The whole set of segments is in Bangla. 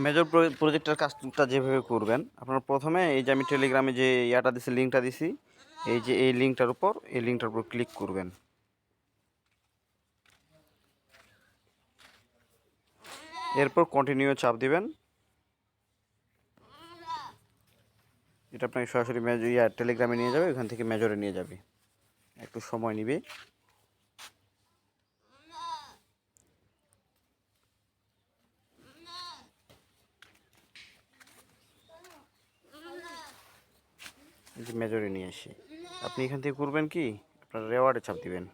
মেজর প্রজেক্টের কাজটা যেভাবে করবেন, আপনারা প্রথমে এই যে আমি টেলিগ্রামে যে ইয়াটা দিছি লিঙ্কটা দিছি, এই যে এই লিঙ্কটার উপর, এই লিঙ্কটার উপর ক্লিক করবেন। এরপর কন্টিনিউ চাপ দিবেন। এটা আপনাকে সরাসরি মেজর ইয়া টেলিগ্রামে নিয়ে যাবে, ওখান থেকে মেজরে নিয়ে যাবে। একটু সময় নিবে। যে মেজরে নিয়ে আসি। আপনি এখান থেকে করবেন কি? আপনার রেওয়ার্ডে চাপ দিবেন।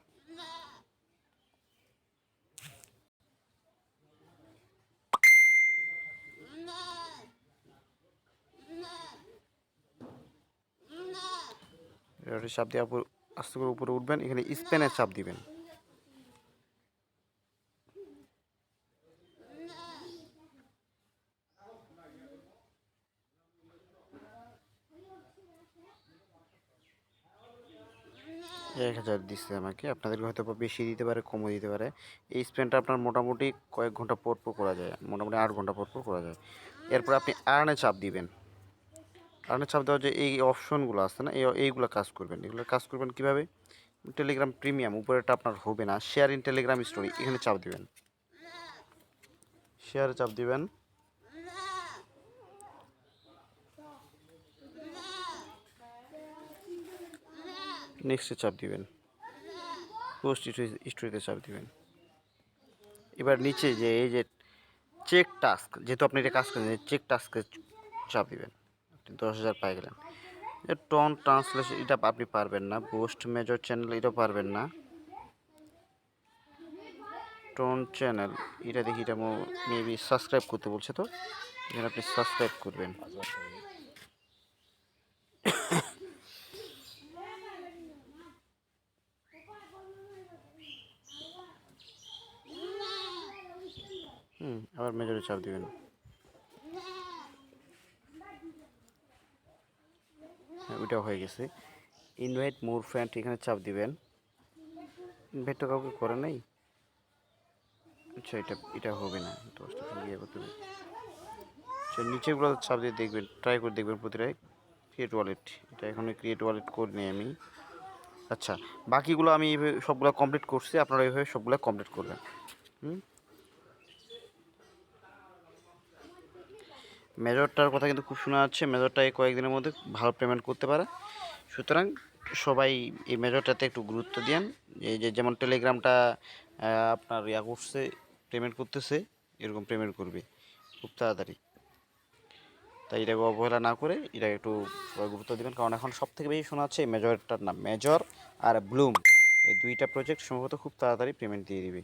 রেওয়ার্ডে চাপ দিয়ে আস্তে করে উপরে উঠবেন, এখানে স্পেনের চাপ দিবেন। এক হাজার দিচ্ছে আমাকে। আপনাদেরকে হয়তো বেশি দিতে পারে, কমও দিতে পারে। এই স্পেনটা আপনার মোটামুটি কয়েক ঘণ্টা পর পর করা যায়, মোটামুটি আট ঘণ্টা পর পর করা যায়। এরপর আপনি আর্নে চাপ দিবেন। আর্নে চাপ দেওয়ার যে এই অপশনগুলো আছে না, এই, এইগুলো কাজ করবেন। এগুলো কাজ করবেন কীভাবে? টেলিগ্রাম প্রিমিয়াম উপরেটা আপনার হবে না। শেয়ার ইন টেলিগ্রাম স্টোরি এখানে চাপ দিবেন। শেয়ারে চাপ দিবেন। নেক্সটে চাপ দিবেন। পোস্ট স্টোরিতে চাপ দিবেন। এবার নিচে যে, এই যে চেক টাস্ক যেহেতু আপনি এটা কাজ করেন চেক টাস্কে চাপ দিবেন। আপনি দশ হাজার পাই গেলেন। টন ট্রান্সলেশন এটা আপনি পারবেন না। পোস্ট মেজর চ্যানেল এটা পারবেন না। টোন চ্যানেল এটা দেখি এটা মেবি সাবস্ক্রাইব করতে বলছে তো? এখানে আপনি সাবস্ক্রাইব করবেন। হুম, আবার মেজরে চাপ দিবেন। হ্যাঁ ওইটা হয়ে গেছে। ইনভাইট মোর ফ্রেন্ড এখানে চাপ দিবেন। ইনভাইট তো কাউকে করে নাই। আচ্ছা এটা এটা হবে না। দশটা ইয়ে করতে হবে। আচ্ছা নিচেগুলো চাপ দিয়ে দেখবেন ট্রাই করে দেখবেন প্রতিটাই। ক্রিয়েট ওয়ালেট এটা এখন ক্রিয়েট ওয়ালেট করে নিই আমি। আচ্ছা বাকিগুলো আমি এইভাবে সবগুলো কমপ্লিট করছি, আপনারা এইভাবে সবগুলো কমপ্লিট করবেন। হুম? মেজরটার কথা কিন্তু খুব শোনা যাচ্ছে। মেজরটা এই কয়েকদিনের মধ্যে ভালো পেমেন্ট করতে পারে। সুতরাং সবাই এই মেজরটাতে একটু গুরুত্ব দেন এই যে যেমন টেলিগ্রামটা আপনার ইয়া করছে পেমেন্ট করতেছে, এরকম পেমেন্ট করবে। খুব তাড়াতাড়ি। তাই এটাকে অবহেলা না করে এটাকে একটু গুরুত্ব দেবেন। কারণ এখন সব থেকে বেশি শোনা যাচ্ছে এই মেজরটার নাম। মেজর আর ব্লুম। এই দুইটা প্রজেক্ট সম্ভবত খুব তাড়াতাড়ি পেমেন্ট দিয়ে দিবে।